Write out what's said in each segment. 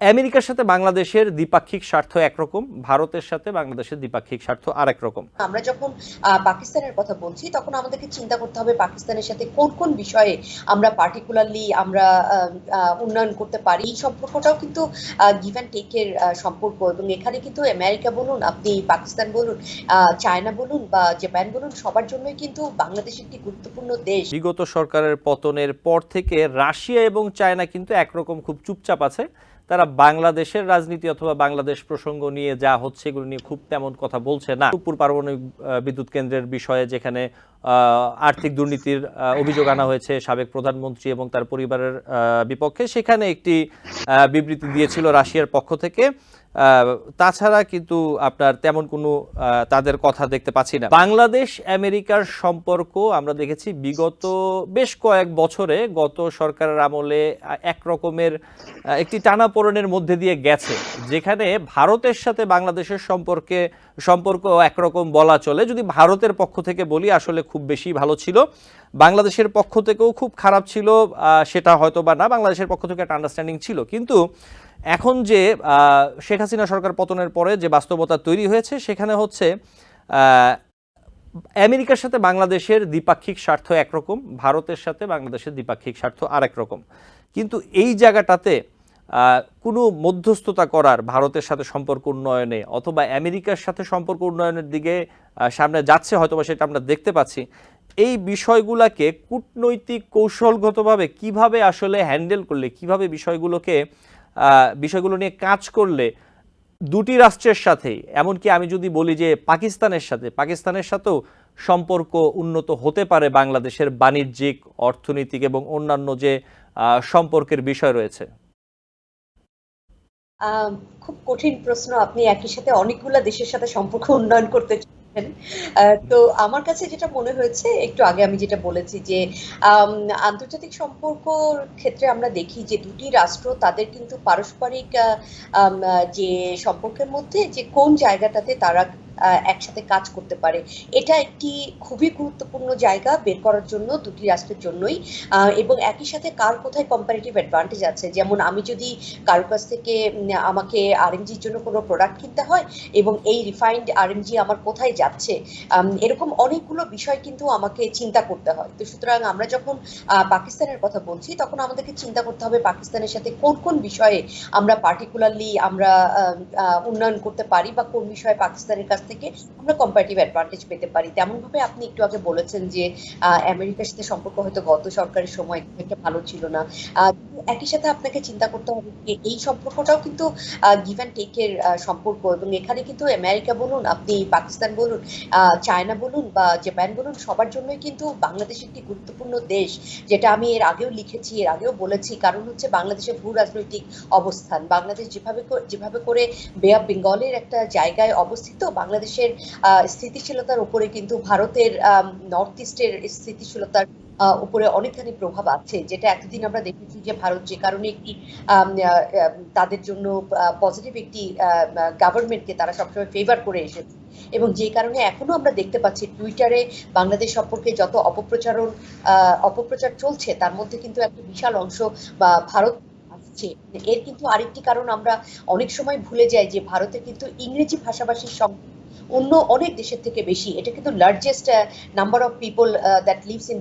আমেরিকার সাথে বাংলাদেশের দ্বিপাক্ষিক স্বার্থ একরকম ভারতের সাথে বাংলাদেশের দ্বিপাক্ষিক স্বার্থ আর রকম আমরা যখন পাকিস্তানের কথা বলছি তখন আমাদেরকে চিন্তা করতে হবে পাকিস্তানের সাথে কোন কোন বিষয়ে আমরা পার্টিকুলারলি আমরা উন্নয়ন করতে পারি। এই সম্পর্কটাও কিন্তু গিভ অ্যান্ড টেকের সম্পর্ক। এবং এখানে কিন্তু আমেরিকা বলুন আপনি পাকিস্তান বলুন আহ, চায়না বলুন বা জাপান বলুন সবার জন্যই কিন্তু বাংলাদেশ একটি গুরুত্বপূর্ণ দেশ। বিগত সরকারের পতনের পর থেকে রাশিয়া এবং চায়না কিন্তু একরকম খুব চুপচাপ আছে। তারা বাংলাদেশের রাজনীতি অথবা বাংলাদেশ প্রসঙ্গ নিয়ে যা হচ্ছে এগুলো নিয়ে খুব তেমন কথা বলছে না। রূপপুর পারমাণবিক বিদ্যুৎ কেন্দ্রের বিষয়ে যেখানে আর্থিক দুর্নীতির অভিযোগ আনা হয়েছে সাবেক প্রধানমন্ত্রী এবং তার পরিবারের বিপক্ষে। সেখানে একটি বিবৃতি দিয়েছিল রাশিয়ার পক্ষ থেকে। তাছাড়া কিন্তু আপনার তেমন কোনো তাদের কথা দেখতে পাচ্ছি না। বাংলাদেশ, আমেরিকার সম্পর্ক আমরা দেখেছি বিগত বেশ কয়েক বছরে গত সরকারের আমলে এক রকমের একটি টানাপোড়েনের মধ্যে দিয়ে গেছে। যেখানে ভারতের সাথে বাংলাদেশের সম্পর্কে সম্পর্ক একরকম বলা চলে। যদি ভারতের পক্ষ থেকে বলি, আসলে খুব বেশি ভালো ছিল। বাংলাদেশের পক্ষ থেকেও খুব খারাপ ছিল সেটা হয়তো বা না, বাংলাদেশের পক্ষ থেকে একটা আন্ডারস্ট্যান্ডিং ছিল। কিন্তু এখন যে শেখ হাসিনা সরকার পতনের পরে যে বাস্তবতা তৈরি হয়েছে, সেখানে হচ্ছে আমেরিকার সাথে বাংলাদেশের দ্বিপাক্ষিক স্বার্থ একরকম, ভারতের সাথে বাংলাদেশের দ্বিপাক্ষিক স্বার্থ আরেক রকম। কিন্তু এই জায়গাটাতে কোনো মধ্যস্থতা করার ভারতের সাথে সম্পর্ক উন্নয়নে অথবা আমেরিকার সাথে সম্পর্ক উন্নয়নের দিকে সামনে যাচ্ছে হয়তোবা সেটা আমরা দেখতে পাচ্ছি। এই বিষয়গুলোকে কূটনৈতিক কৌশলগতভাবে কীভাবে আসলে হ্যান্ডেল করলে, কীভাবে বিষয়গুলোকে বিষয়গুলো নিয়ে কাজ করলে দুটি রাষ্ট্রের সাথে, এমনকি আমি যদি বলি যে পাকিস্তানের সাথে, পাকিস্তানের সাথেও সম্পর্ক উন্নত হতে পারে বাংলাদেশের বাণিজ্যিক, অর্থনৈতিক এবং অন্যান্য যে সম্পর্কের বিষয় রয়েছে। খুব কঠিন প্রশ্ন। আপনি একই সাথে অনেকগুলা দেশের সাথে সম্পর্ক উন্নয়ন করতে তো আমার কাছে যেটা মনে হয়েছে, একটু আগে আমি যেটা বলেছি যে আন্তর্জাতিক সম্পর্ক ক্ষেত্রে আমরা দেখি যে, দুটি রাষ্ট্র তাদের কিন্তু পারস্পরিক যে সম্পর্কের মধ্যে যে কোন জায়গাটাতে তারা একসাথে কাজ করতে পারে। এটা একটি খুবই গুরুত্বপূর্ণ জায়গা বের করার জন্য দুটি রাষ্ট্রের জন্যই। এবং একই সাথে কার কোথায় কম্পারেটিভ অ্যাডভান্টেজ আছে? যেমন আমি যদি কারোর কাছ থেকে আমাকে আরএমজির জন্য কোনো প্রোডাক্ট কিনতে হয় এবং এই রিফাইন্ড আরএমজি আমার কোথায় যাচ্ছে এরকম অনেকগুলো বিষয় কিন্তু আমাকে চিন্তা করতে হয়। তো সুতরাং আমরা যখন পাকিস্তানের কথা বলছি, তখন আমাদেরকে চিন্তা করতে হবে পাকিস্তানের সাথে কোন কোন বিষয়ে আমরা পার্টিকুলারলি আমরা উন্নয়ন করতে পারি বা কোন বিষয়ে পাকিস্তানের কাছ থেকে আমরা কম্পারেটিভ অ্যাডভান্টেজ পেতে পারি। তেমন ভাবে আপনি একটু আগে বলেছেন যে আমেরিকার সাথে সম্পর্ক হয়তো গত সরকারের সময় একটা ভালো ছিল না। একই সাথে আপনাকে চিন্তা করতে হবে যে, এই সম্পর্কটাও কিন্তু গিভ অ্যান্ড টেকের সম্পর্ক। এবং এখানে কিন্তু আমেরিকা বলুন, আপনি পাকিস্তান বলুন চায়না বলুন বা জাপান বলুন, সবার জন্যই কিন্তু বাংলাদেশ একটি গুরুত্বপূর্ণ দেশ, যেটা আমি এর আগেও লিখেছি, এর আগেও বলেছি। কারণ হচ্ছে বাংলাদেশের ভূ রাজনৈতিক অবস্থান, বাংলাদেশ যেভাবে যেভাবে করে বে অফ বেঙ্গলের একটা জায়গায় অবস্থিত বাংলাদেশের স্থিতিশীলতার উপরে কিন্তু ভারতের নর্থ ইস্টের স্থিতিশীলতার উপরে অনেকখানি প্রভাব আছে, যেটা এতদিন আমরা দেখেছি যে ভারত যে কারণে একটি তাদের জন্য পজিটিভ একটি গভর্নমেন্টকে তারা সবসময় ফেভার করে এসেছে। এবং যে কারণে এখনও আমরা দেখতে পাচ্ছি টুইটারে বাংলাদেশ সম্পর্কে যত অপপ্রচারণ অপপ্রচার চলছে, তার মধ্যে কিন্তু একটা বিশাল অংশ বা ভারত আসছে। এর কিন্তু আরেকটি কারণ আমরা অনেক সময় ভুলে যাই যে ভারতে কিন্তু ইংরেজি ভাষাভাষীর সংখ্যা অন্য অনেক দেশের থেকে বেশি। এটা কিন্তু largest number of people that lives in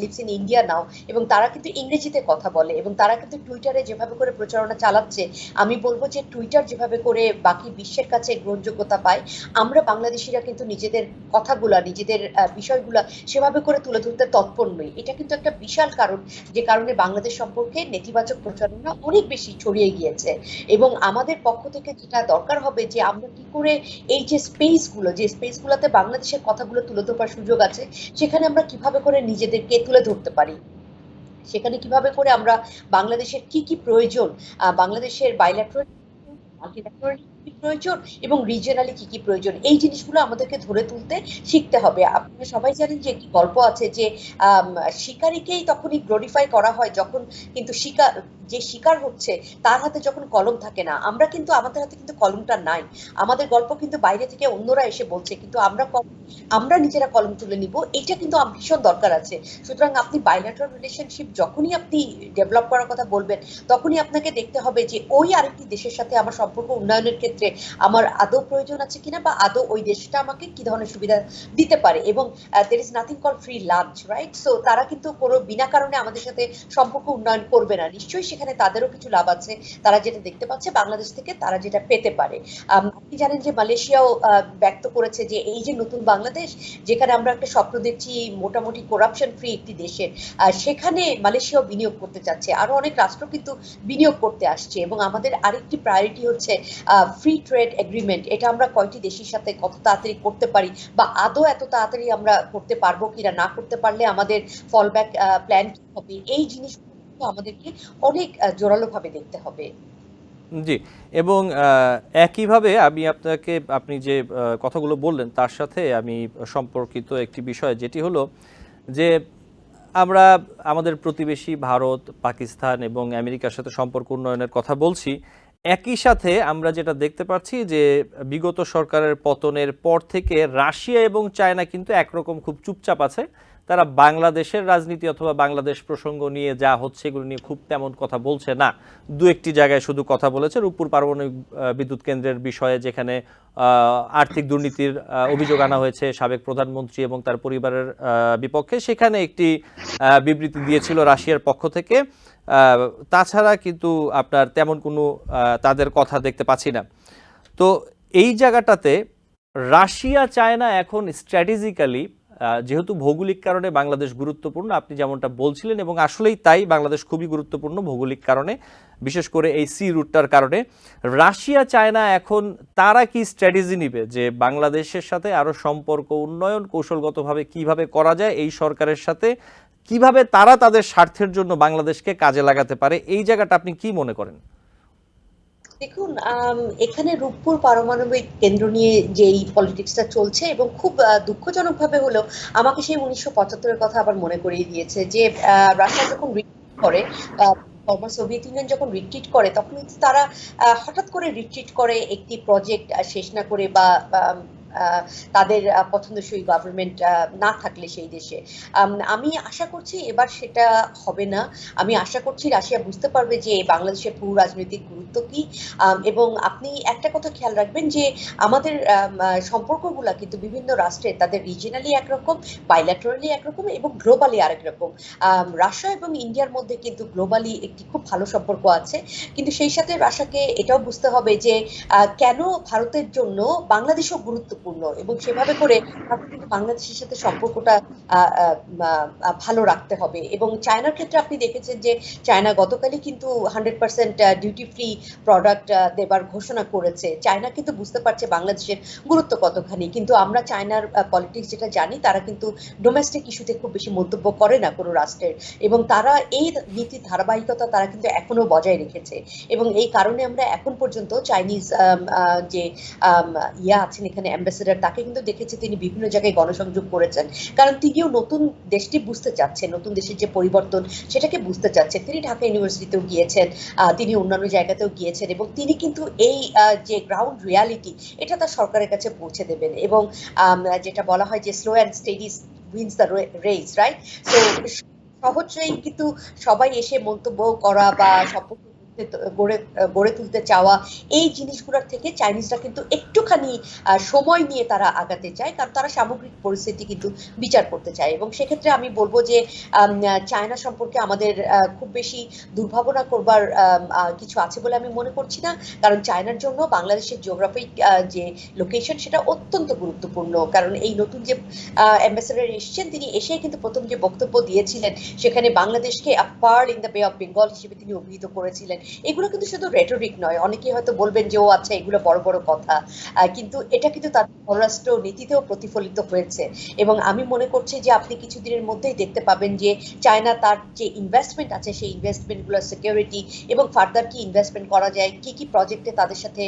lives in India now এবং তারা কিন্তু ইংরেজিতে কথা বলে এবং তারা কিন্তু টুইটারে যেভাবে করে প্রচারণা চালাচ্ছে, আমি বলব যে টুইটার যেভাবে করে বাকি বিশ্বের কাছে গ্রহণযোগ্যতা পায়, আমরা বাংলাদেশিরা কিন্তু নিজেদের কথাগুলা, নিজেদের বিষয়গুলা সেভাবে করে তুলে ধরতে তৎপর নই। এটা কিন্তু একটা বিশাল কারণ, যে কারণে বাংলাদেশ সম্পর্কে নেতিবাচক প্রচারণা অনেক বেশি ছড়িয়ে গিয়েছে। এবং আমাদের পক্ষ থেকে যেটা দরকার হবে যে আমরা কি করে এই যে স্পেসগুলো যে স্পেসগুলোতে বাংলাদেশের কথাগুলো তুলে ধরবার সুযোগ আছে, সেখানে আমরা কীভাবে করে নিজেদেরকে তুলে ধরতে পারি? সেখানে কীভাবে করে আমরা বাংলাদেশের কি কি প্রয়োজন বাংলাদেশের বাইল্যাট্রাল প্রয়োজন এবং রিজিয়নালি কি কি প্রয়োজন? এই জিনিসগুলো আমাদেরকে ধরে তুলতে শিখতে হবে। আপনারা সবাই জানেন যে একটি গল্প আছে যে শিকারীকেই তখনই গ্লোরিফাই করা হয় যখন কিন্তু শিকার, যে শিকার হচ্ছে, তার হাতে যখন কলম থাকে না, আমরা কিন্তু, আমাদের হাতে কিন্তু কলমটা নাই। আমাদের গল্প কিন্তু বাইরে থেকে অন্যরা এসে বলছে, কিন্তু আমরা আমরা নিজেরা কলম তুলে নিব এটা কিন্তু ভীষণ দরকার আছে। সুতরাং আপনি বাইলেটারাল রিলেশনশিপ যখনই আপনি ডেভেলপ করার কথা বলবেন, তখনই আপনাকে দেখতে হবে যে, ওই আরেকটি দেশের সাথে আমার সম্পর্ক উন্নয়নের ক্ষেত্রে আমার আদৌ প্রয়োজন আছে কিনা বা আদৌ ওই দেশটা আমাকে কি ধরনের সুবিধা দিতে পারে? এবং there is nothing call free lunch right so তারা কিন্তু কোনো বিনা কারণে আমাদের সাথে সম্পর্ক উন্নয়ন করবে না। নিশ্চয়ই সেখানে তাদেরও কিছু লাভ আছে। তারা যেটা দেখতে পাচ্ছে, বাংলাদেশ থেকে তারা যেটা পেতে পারে। আপনি জানেন যে মালয়েশিয়াও ব্যক্ত করেছে যে এই যে নতুন বাংলাদেশ, যেখানে আমরা একটা স্বপ্ন দেখছি মোটামুটি করাপশন ফ্রি একটি দেশের সেখানে মালয়েশিয়াও বিনিয়োগ করতে চাচ্ছে। আরও অনেক রাষ্ট্র কিন্তু বিনিয়োগ করতে আসছে। এবং আমাদের আরেকটি প্রায়োরিটি হচ্ছে ফ্রি ট্রেড এগ্রিমেন্ট এটা আমরা কয়টি দেশের সাথে কত তাড়াতাড়ি করতে পারি বা আদৌ এত তাড়াতাড়ি আমরা করতে পারব কিনা, না করতে পারলে আমাদের ফলব্যাক প্ল্যান কি হবে? এই জিনিসগুলো আমাদেরকে অনেক জোরালোভাবে দেখতে হবে। জি, এবং একইভাবে আমি আপনাকে, আপনি যে কথাগুলো বললেন তার সাথে আমি সম্পর্কিত একটি বিষয়, যেটি হলো যে আমরা আমাদের প্রতিবেশী ভারত, পাকিস্তান এবং আমেরিকার সাথে সম্পর্ক উন্নয়নের কথা বলছি। একই সাথে আমরা যেটা দেখতে পাচ্ছি যে বিগত সরকারের পতনের পর থেকে রাশিয়া এবং চায়না কিন্তু একরকম খুব চুপচাপ আছে। তারা বাংলাদেশের রাজনীতি অথবা বাংলাদেশ প্রসঙ্গ নিয়ে যা হচ্ছে এগুলো নিয়ে খুব তেমন কথা বলছে না। দু একটি জায়গায় শুধু কথা বলেছে। রূপপুর পারমাণবিক বিদ্যুৎ কেন্দ্রের বিষয়ে যেখানে আর্থিক দুর্নীতির অভিযোগ আনা হয়েছে সাবেক প্রধানমন্ত্রী এবং তার পরিবারের বিপক্ষে। সেখানে একটি বিবৃতি দিয়েছিল রাশিয়ার পক্ষ থেকে। তাছাড়া কিন্তু আপনার তেমন কোনো তাদের কথা দেখতে পাচ্ছি না। তো এই জায়গাটাতে রাশিয়া, চায়না এখন স্ট্র্যাটেজিক্যালি যেহেতু ভৌগোলিক কারণে বাংলাদেশ গুরুত্বপূর্ণ, আপনি যেমনটা বলছিলেন এবং আসলেই তাই বাংলাদেশ খুবই গুরুত্বপূর্ণ ভৌগোলিক কারণে, বিশেষ করে এই সি রুটটার কারণে। রাশিয়া, চায়না এখন তারা কি স্ট্র্যাটেজি নিবে যে বাংলাদেশের সাথে আরও সম্পর্ক, উন্নয়ন কৌশলগতভাবে কীভাবে করা যায় এই সরকারের সাথে কীভাবে তারা তাদের স্বার্থের জন্য বাংলাদেশকে কাজে লাগাতে পারে, এই জায়গাটা আপনি কি মনে করেন? দেখুন এখানে রূপপুর পারমাণবিক কেন্দ্র নিয়ে যে এই পলিটিক্সটা চলছে এবং খুব দুঃখজনকভাবে হলেও আমাকে সেই উনিশশো পঁচাত্তরের কথা আবার মনে করিয়ে দিয়েছে যে রাশিয়া যখন করে ফর্মার সোভিয়েত ইউনিয়ন যখন রিট্রিট করে, তখন তারা হঠাৎ করে রিট্রিট করে একটি প্রজেক্ট শেষ না করে বা তাদের পছন্দসই গভর্নমেন্ট না থাকলে সেই দেশে। আমি আশা করছি এবার সেটা হবে না। আমি আশা করছি রাশিয়া বুঝতে পারবে যে বাংলাদেশের ভূ রাজনৈতিক গুরুত্ব কি। এবং আপনি একটা কথা খেয়াল রাখবেন যে আমাদের সম্পর্কগুলা কিন্তু বিভিন্ন রাষ্ট্রে তাদের রিজিনালি একরকম বাইল্যাটারালি একরকম এবং গ্লোবালি আরেক রকম। রাশিয়া এবং ইন্ডিয়ার মধ্যে কিন্তু গ্লোবালি একটি খুব ভালো সম্পর্ক আছে। কিন্তু সেই সাথে রাশিয়াকে এটাও বুঝতে হবে যে কেন ভারতের জন্য বাংলাদেশও গুরুত্বপূর্ণ এবং সেভাবে করে ভারত কিন্তু বাংলাদেশের সাথে সম্পর্কটা ভালো রাখতে হবে। এবং চায়নার ক্ষেত্রে আপনি দেখেছেন যে চায়না গতকালই কিন্তু hundred percent duty free product দেবার ঘোষণা করেছে। চায়না কিন্তু বুঝতে পারছে বাংলাদেশের গুরুত্ব কতখানি। কিন্তু আমরা চায়নার পলিটিক্স যেটা জানি, তারা কিন্তু ডোমেস্টিক ইস্যুতে খুব বেশি মন্তব্য করে না কোনো রাষ্ট্রের। এবং তারা এই নীতির ধারাবাহিকতা তারা কিন্তু এখনও বজায় রেখেছে। এবং এই কারণে আমরা এখন পর্যন্ত চাইনিজ যে ইয়া আছেন এখানে অ্যাম্বাসেডার তাকে কিন্তু দেখেছি তিনি বিভিন্ন জায়গায় গণসংযোগ করেছেন। কারণ তিনিও নতুন দেশটি বুঝতে চাচ্ছেন, নতুন দেশের যে পরিবর্তন সেটাকে বুঝতে চাচ্ছেন। তিনি ঢাকা ইউনিভার্সিটিতেও গিয়েছেন তিনি অন্যান্য জায়গাতেও গিয়েছেন এবং তিনি কিন্তু এই যে গ্রাউন্ড রিয়ালিটি এটা তার সরকারের কাছে পৌঁছে দেবেন এবং যেটা বলা হয় যে slow and steady wins the race right তো সহজেই কিন্তু সবাই এসে মন্তব্য করা বা সম্পর্ক গড়তে- গড়ে গড়ে তুলতে চাওয়া এই জিনিসগুলোর থেকে চাইনিজরা কিন্তু একটুখানি সময় নিয়ে তারা আগাতে চায়। কারণ তারা সামগ্রিক পরিস্থিতি কিন্তু বিচার করতে চায়। এবং সেক্ষেত্রে আমি বলব যে চায়না সম্পর্কে আমাদের খুব বেশি দুর্ভাবনা করবার কিছু আছে বলে আমি মনে করছি না। কারণ চায়নার জন্য বাংলাদেশের জিওগ্রাফিক যে লোকেশন সেটা অত্যন্ত গুরুত্বপূর্ণ। কারণ এই নতুন যে অ্যাম্বাসেডার এসেছেন, তিনি এসে কিন্তু প্রথম যে বক্তব্য দিয়েছিলেন, সেখানে বাংলাদেশকে a pearl in the bay of Bengal হিসেবে তিনি অভিহিত করেছিলেন। এগুলো কিন্তু শুধু রেটরিক নয়। অনেকেই হয়তো বলবেন যে, ও আচ্ছা এগুলো বড় বড় কথা। কিন্তু এটা কিন্তু তার পররাষ্ট্র নীতিতেও প্রতিফলিত হয়েছে। এবং আমি মনে করছি যে, আপনি কিছুদিনের মধ্যেই দেখতে পাবেন যে, চায়না তার যে ইনভেস্টমেন্ট আছে, সেই ইনভেস্টমেন্টগুলোর সিকিউরিটি এবং ফার্দার কি ইনভেস্টমেন্ট করা যায়, কি কি প্রজেক্টে তাদের সাথে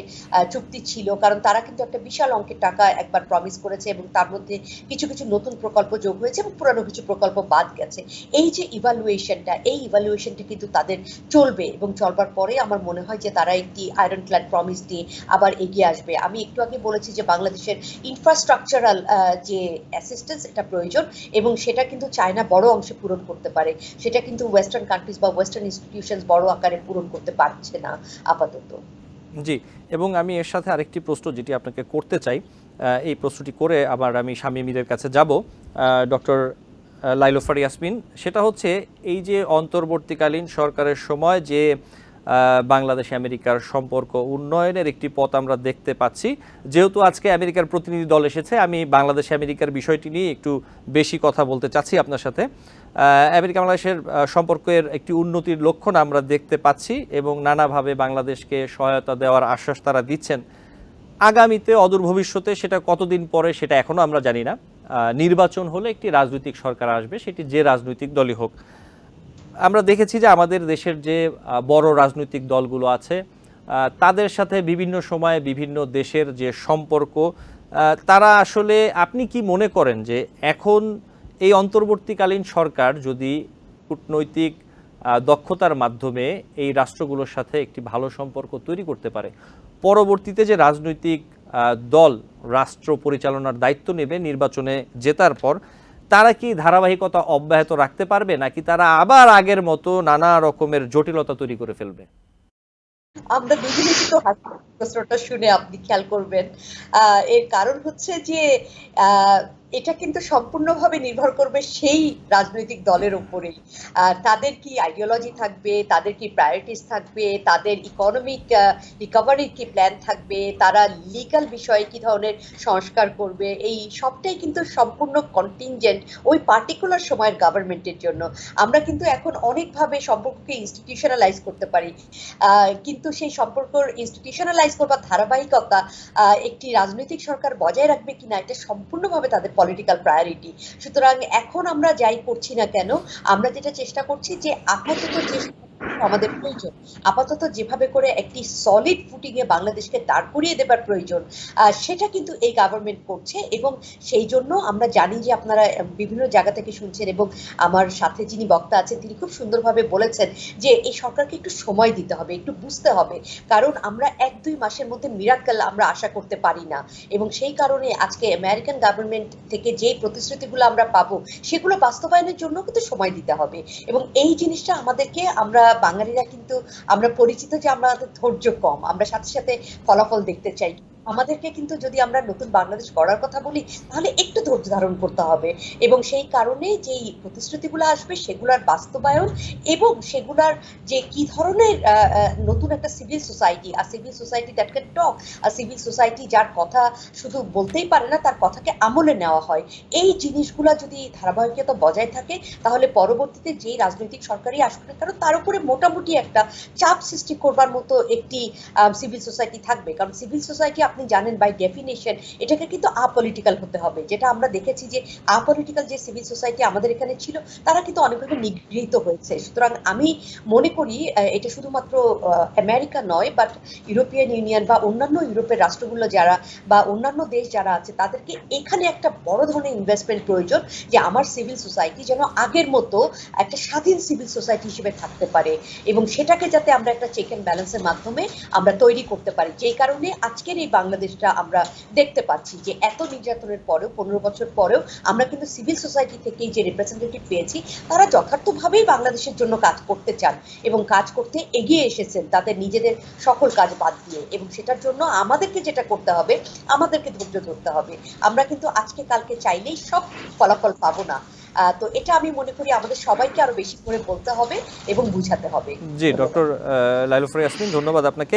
চুক্তি ছিল। কারণ তারা কিন্তু একটা বিশাল অঙ্কের টাকা একবার প্রমিস করেছে এবং তার মধ্যে কিছু কিছু নতুন প্রকল্প যোগ হয়েছে এবং পুরানো কিছু প্রকল্প বাদ গেছে। এই যে ইভালুয়েশনটা এই ইভালুয়েশনটা কিন্তু তাদের চলবে এবং চলবার পরে আমার মনে হয় যে তারা একটি আয়রন ক্ল্যাড প্রমিস দিয়ে আবার এগিয়ে আসবে। আমি একটু আগে বলেছি যে বাংলাদেশের ইনফ্রাস্ট্রাকচারাল যে অ্যাসিস্ট্যান্স এটা প্রয়োজন এবং সেটা কিন্তু চায়না বড় অংশে পূরণ করতে পারে। সেটা কিন্তু ওয়েস্টার্ন কান্ট্রিজ বা ওয়েস্টার্ন ইনস্টিটিউশনস বড় আকারে পূরণ করতে পারছে না আপাতত। জি, এবং আমি এর সাথে আরেকটি প্রশ্ন যেটি আপনাকে করতে চাই এই প্রশ্নটি করে আবার আমি শামীমিদের কাছে যাব ডক্টর লাইলোফার ইয়াসমিন। সেটা হচ্ছে এই যে অন্তর্বর্তীকালীন সরকারের সময় যে বাংলাদেশ, আমেরিকার সম্পর্ক উন্নয়নের একটি পথ আমরা দেখতে পাচ্ছি। যেহেতু আজকে আমেরিকার প্রতিনিধি দল এসেছে, আমি বাংলাদেশ, আমেরিকার বিষয়টি নিয়ে একটু বেশি কথা বলতে চাচ্ছি আপনার সাথে। আমেরিকা, বাংলাদেশের সম্পর্কের একটি উন্নতির লক্ষণ আমরা দেখতে পাচ্ছি এবং নানাভাবে বাংলাদেশকে সহায়তা দেওয়ার আশ্বাস তারা দিচ্ছেন। আগামীতে, অদূর ভবিষ্যতে সেটা কতদিন পরে সেটা এখনও আমরা জানি না। নির্বাচন হলে একটি রাজনৈতিক সরকার আসবে, সেটি যে রাজনৈতিক দলই হোক। আমরা দেখেছি যে আমাদের দেশের যে বড় রাজনৈতিক দলগুলো আছে তাদের সাথে বিভিন্ন সময়ে বিভিন্ন দেশের যে সম্পর্ক তারা আসলে আপনি কি মনে করেন যে এখন এই অন্তর্বর্তীকালীন সরকার যদি কূটনৈতিক দক্ষতার মাধ্যমে এই রাষ্ট্রগুলোর সাথে একটি ভালো সম্পর্ক তৈরি করতে পারে, পরবর্তীতে যে রাজনৈতিক দল রাষ্ট্র পরিচালনার দায়িত্ব নেবে নির্বাচনে জেতার পর তারা কি ধারাবাহিকতা অব্যাহত রাখতে পারবে নাকি তারা আবার আগের মতো নানা রকমের জটিলতা তৈরি করে ফেলবে? আমরা দুজনে কিন্তু হাসি প্রশ্নটা শুনে আপনি খেয়াল করবেন। এর কারণ হচ্ছে যে আহ, এটা কিন্তু সম্পূর্ণভাবে নির্ভর করবে সেই রাজনৈতিক দলের উপরেই তাদের কি আইডিওলজি থাকবে, তাদের কি প্রায়োরিটিস থাকবে, তাদের ইকোনমিক রিকভারির কি প্ল্যান থাকবে, তারা লিগাল বিষয়ে কি ধরনের সংস্কার করবে, এই সবটাই কিন্তু সম্পূর্ণ কন্টিনজেন্ট ওই পার্টিকুলার সময়ের গভর্নমেন্টের জন্য। আমরা কিন্তু এখন অনেকভাবে সম্পর্ককে ইনস্টিটিউশনালাইজ করতে পারি। কিন্তু সেই সম্পর্ক ইনস্টিটিউশনালাইজ করবার ধারাবাহিকতা একটি রাজনৈতিক সরকার বজায় রাখবে কিনা, এটা সম্পূর্ণভাবে তাদের পলিটিক্যাল প্রায়োরিটি সুতরাং এখন আমরা যাই করছি না কেন, আমরা যেটা চেষ্টা করছি যে আপাতত যে আমাদের প্রয়োজন। আপাতত যেভাবে করে একটি সলিড ফুটিং এ বাংলাদেশকে দাঁড় করিয়ে দেবার প্রয়োজন সেটা কিন্তু এই গভর্নমেন্ট করছে এবং সেই জন্য আমরা জানি যে আপনারা বিভিন্ন জায়গা থেকে শুনছেন এবং আমার সাথে যিনি বক্তা আছেন, তিনি খুব সুন্দরভাবে বলেছেন যে এই সরকারকে একটু সময় দিতে হবে, একটু বুঝতে হবে। কারণ আমরা এক দুই মাসের মধ্যে মিরাক্কেল আমরা আশা করতে পারি না এবং সেই কারণে আজকে আমেরিকান গভর্নমেন্ট থেকে যে প্রতিশ্রুতিগুলো আমরা পাবো, সেগুলো বাস্তবায়নের জন্য কিন্তু সময় দিতে হবে। এবং এই জিনিসটা আমাদেরকে আমরা বাঙালিরা কিন্তু আমরা পরিচিত যে আমাদের ধৈর্য কম আমরা সাথে সাথে ফলাফল দেখতে চাই। আমাদেরকে কিন্তু যদি আমরা নতুন বাংলাদেশ গড়ার কথা বলি, তাহলে একটু ধৈর্য ধারণ করতে হবে। এবং সেই কারণে যেই প্রতিশ্রুতিগুলো আসবে, সেগুলার বাস্তবায়ন এবং সেগুলার যে কি ধরনের নতুন একটা civil society R civil society that can talk R civil society যার কথা শুধু বলতেই পারে না, তার কথাকে আমলে নেওয়া হয়। এই জিনিসগুলা যদি ধারাবাহিকতা বজায় থাকে, তাহলে পরবর্তীতে যেই রাজনৈতিক সরকারই আসুক না কেন, তার উপরে মোটামুটি একটা চাপ সৃষ্টি করবার মতো একটি সিভিল সোসাইটি থাকবে। কারণ সিভিল সোসাইটি আপনি জানেন বাই ডেফিনেশন এটাকে কিন্তু আপলিটিক্যাল হতে হবে। যেটা আমরা দেখেছি যে আপলিটিক্যাল যে সিভিল সোসাইটি আমাদের এখানে ছিল, তারা কিন্তু অনেকভাবে নিগৃহীত হয়েছে। সুতরাং আমি মনে করি এটা শুধুমাত্র আমেরিকা নয় বাট ইউরোপিয়ান ইউনিয়ন বা অন্যান্য ইউরোপের রাষ্ট্রগুলো যারা বা অন্যান্য দেশ যারা আছে, তাদেরকে এখানে একটা বড় ধরনের ইনভেস্টমেন্ট প্রয়োজন যে আমার সিভিল সোসাইটি যেন আগের মতো একটা স্বাধীন সিভিল সোসাইটি হিসেবে থাকতে পারে এবং সেটাকে যাতে আমরা একটা চেক অ্যান্ড ব্যালেন্সের মাধ্যমে আমরা তৈরি করতে পারি। যেই কারণে আজকের এই বাংলাদেশটা আমরা দেখতে পাচ্ছি যে এত নির্যাতনের পরেও, পনেরো বছর পরেও আমরা কিন্তু সিভিল সোসাইটি থেকেই যে রিপ্রেজেন্টেটিভ পেয়েছি, তারা যথার্থভাবেই বাংলাদেশের জন্য কাজ করতে চান এবং কাজ করতে এগিয়ে এসেছেন তাদের নিজেদের সকল কাজ বাদ দিয়ে এবং সেটার জন্য আমাদেরকে যেটা করতে হবে, আমাদেরকে ধৈর্য ধরতে হবে। আমরা কিন্তু আজকে কালকে চাইলেই সব ফলাফল পাবো না। তো এটা আমি মনে করি আমাদের সবাইকে আরও বেশি করে বলতে হবে এবং বুঝাতে হবে। জি, ডক্টর লাইলুফর ইয়াসমিন, ধন্যবাদ আপনাকে।